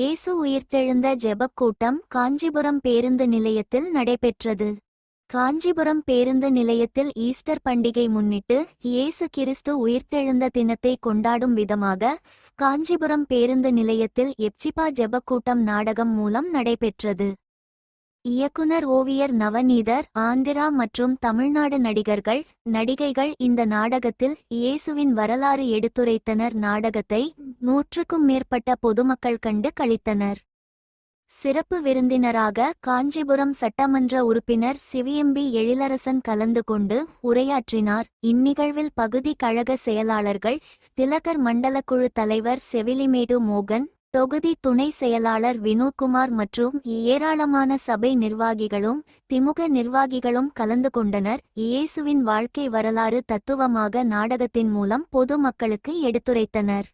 இயேசு உயிர்த்தெழுந்த ஜெபக் கூட்டம் காஞ்சிபுரம் பேருந்து நிலையத்தில் நடைபெற்றது. காஞ்சிபுரம் பேருந்து நிலையத்தில் ஈஸ்டர் பண்டிகை முன்னிட்டு இயேசு கிறிஸ்து உயிர்த்தெழுந்த தினத்தை கொண்டாடும் விதமாக காஞ்சிபுரம் பேருந்து நிலையத்தில் எப்சிபா ஜெபக்கூட்டம் நாடகம் மூலம் நடைபெற்றது. இயக்குனர் ஓவியர் நவநீதர் ஆந்திரா மற்றும் தமிழ்நாடு நடிகர்கள் நடிகைகள் இந்த நாடகத்தில் இயேசுவின் வரலாறு எடுத்துரைத்தனர். நாடகத்தை நூற்றுக்கும் மேற்பட்ட பொதுமக்கள் கண்டு கழித்தனர் சிறப்பு விருந்தினராக காஞ்சிபுரம் சட்டமன்ற உறுப்பினர் சிவிஎம்பி எழிலரசன் கலந்து கொண்டு உரையாற்றினார். இந்நிகழ்வில் பகுதி கழக செயலாளர்கள் திலகர் மண்டலக்குழு தலைவர் செவிலிமேடு மோகன் தொகுதி துணை செயலாளர் வினோத்குமார் மற்றும் ஏராளமான சபை நிர்வாகிகளும் திமுக நிர்வாகிகளும் கலந்து கொண்டனர். இயேசுவின் வாழ்க்கை வரலாறு தத்துவமாக நாடகத்தின் மூலம் பொது மக்களுக்கு எடுத்துரைத்தனர்.